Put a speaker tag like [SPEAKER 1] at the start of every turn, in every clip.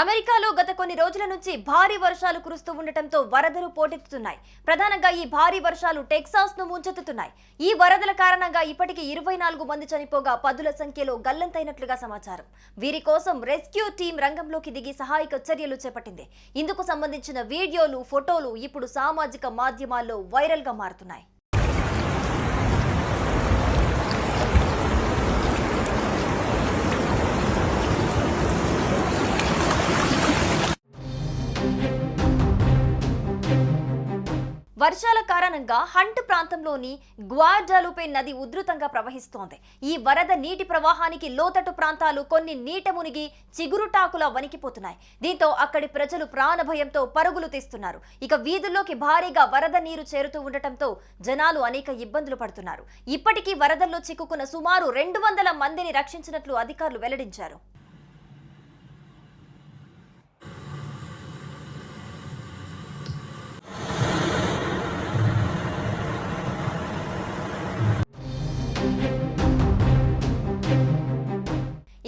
[SPEAKER 1] అమెరికాలో గత కొన్ని రోజుల నుంచి భారీ వర్షాలు కురుస్తూ ఉండటంతో వరదలు పోటెత్తుతున్నాయి. ప్రధానంగా ఈ భారీ వర్షాలు టెక్సాస్ను ముంచెత్తుతున్నాయి. ఈ వరదల కారణంగా ఇప్పటికి ఇరవై నాలుగు మంది చనిపోగా పదుల సంఖ్యలో గల్లంతైనట్లుగా సమాచారం. వీరి కోసం రెస్క్యూ టీం రంగంలోకి దిగి సహాయక చర్యలు చేపట్టింది. ఇందుకు సంబంధించిన వీడియోలు ఫోటోలు ఇప్పుడు సామాజిక మాధ్యమాల్లో వైరల్గా మారుతున్నాయి. వర్షాల కారణంగా హంట్ ప్రాంతంలోని గ్వాడాలుపే నది ఉధృతంగా ప్రవహిస్తోంది. ఈ వరద నీటి ప్రవాహానికి లోతట్టు ప్రాంతాలు కొన్ని నీట మునిగి చిగురుటాకులా వణికిపోతున్నాయి. దీంతో అక్కడి ప్రజలు ప్రాణభయంతో పరుగులు తీస్తున్నారు. ఇక వీధుల్లోకి భారీగా వరద నీరు చేరుతూ ఉండటంతో జనాలు అనేక ఇబ్బందులు పడుతున్నారు. ఇప్పటికీ వరదల్లో చిక్కుకున్న సుమారు రెండు వందల మందిని రక్షించినట్లు అధికారులు వెల్లడించారు. Thank you.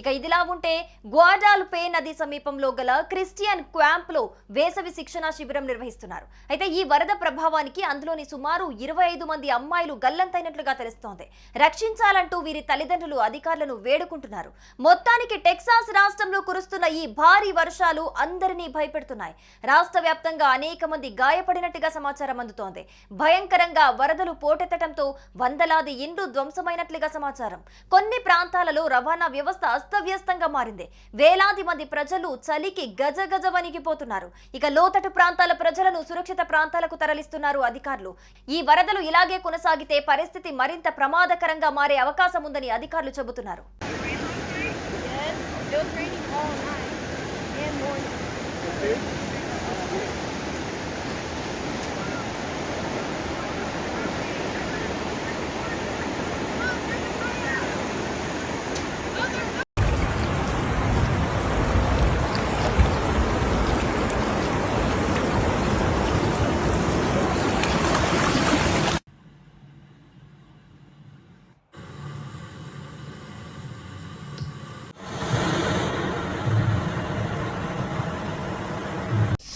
[SPEAKER 1] ఇక ఇదిలా ఉంటే గ్వాడాల్పే నది సమీపంలో గల క్రిస్టియన్ క్యాంప్లో వేసవి శిక్షణ శిబిరం నిర్వహిస్తున్నారు. అయితే ఈ వరద ప్రభావానికి అందులోని సుమారు ఇరవై ఐదు మంది అమ్మాయిలు గల్లంతైనట్లుగా తెలుస్తోంది. రక్షించాలంటూ వీరి తల్లిదండ్రులు అధికారులను వేడుకుంటున్నారు. మొత్తానికి టెక్సాస్ రాష్ట్రంలో కురుస్తున్న ఈ భారీ వర్షాలు అందరినీ భయపెడుతున్నాయి. రాష్ట్ర వ్యాప్తంగా అనేక మంది గాయపడినట్టుగా సమాచారం అందుతోంది. భయంకరంగా వరదలు పోటెత్తడంతో వందలాది ఇండ్లు ధ్వంసమైనట్లుగా సమాచారం. కొన్ని ప్రాంతాలలో రవాణా వ్యవస్థ అస్తవ్యస్తంగా మారింది. వేలాది మంది ప్రజలు చలికి గజ గజ వణికిపోతున్నారు ఇక లోతట్టు ప్రాంతాల ప్రజలను సురక్షిత ప్రాంతాలకు తరలిస్తున్నారు అధికారులు. ఈ వరదలు ఇలాగే కొనసాగితే పరిస్థితి మరింత ప్రమాదకరంగా మారే అవకాశం ఉందని అధికారులు చెబుతున్నారు.
[SPEAKER 2] Yes,